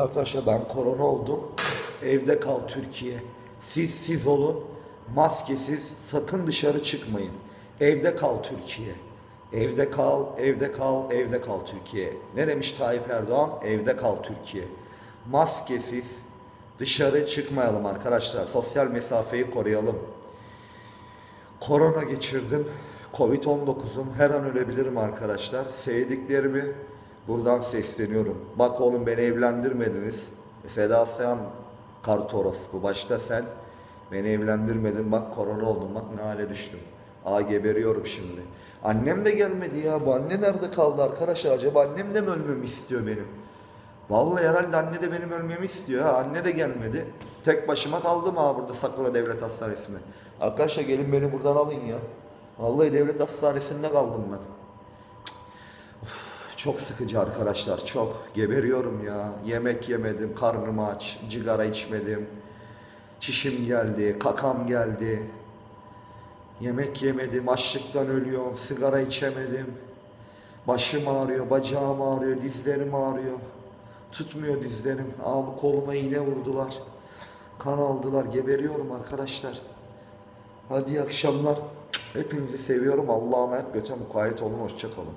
arkadaşlar ben korona oldum. Evde kal Türkiye. Siz siz olun. Maskesiz sakın dışarı çıkmayın. Evde kal Türkiye. Evde kal, evde kal, evde kal Türkiye. Ne demiş Tayyip Erdoğan? Evde kal Türkiye. Maskesiz dışarı çıkmayalım arkadaşlar. Sosyal mesafeyi koruyalım. Korona geçirdim. Covid-19'um. Her an ölebilirim arkadaşlar. Sevdiklerimi buradan sesleniyorum. Bak oğlum beni evlendirmediniz. Seda Sayan Kartoros bu başta sen. Beni evlendirmedin. Bak korona oldum. Bak ne hale düştüm. Aa geberiyorum şimdi. Annem de gelmedi ya. Bu anne nerede kaldı arkadaşlar? Acaba annem de mi ölmemi istiyor benim? Vallahi herhalde anne de benim ölmemi istiyor ha. Anne de gelmedi. Tek başıma kaldım ha burada Sakura Devlet Hastanesi'nde. Arkadaşlar gelin beni buradan alın ya. Vallahi devlet hastanesinde kaldım ben. Çok sıkıcı arkadaşlar çok. Geberiyorum ya. Yemek yemedim, karnım aç, cigara içmedim. Çişim geldi, kakam geldi. Yemek yemedim, açlıktan ölüyorum, sigara içemedim. Başım ağrıyor, bacağım ağrıyor, dizlerim ağrıyor. Tutmuyor dizlerim. Aa bu koluma iğne vurdular. Kan aldılar, geberiyorum arkadaşlar. Hadi akşamlar. Hepinizi seviyorum. Allah'a emanet. Göte mukayyet olun. Hoşça kalın.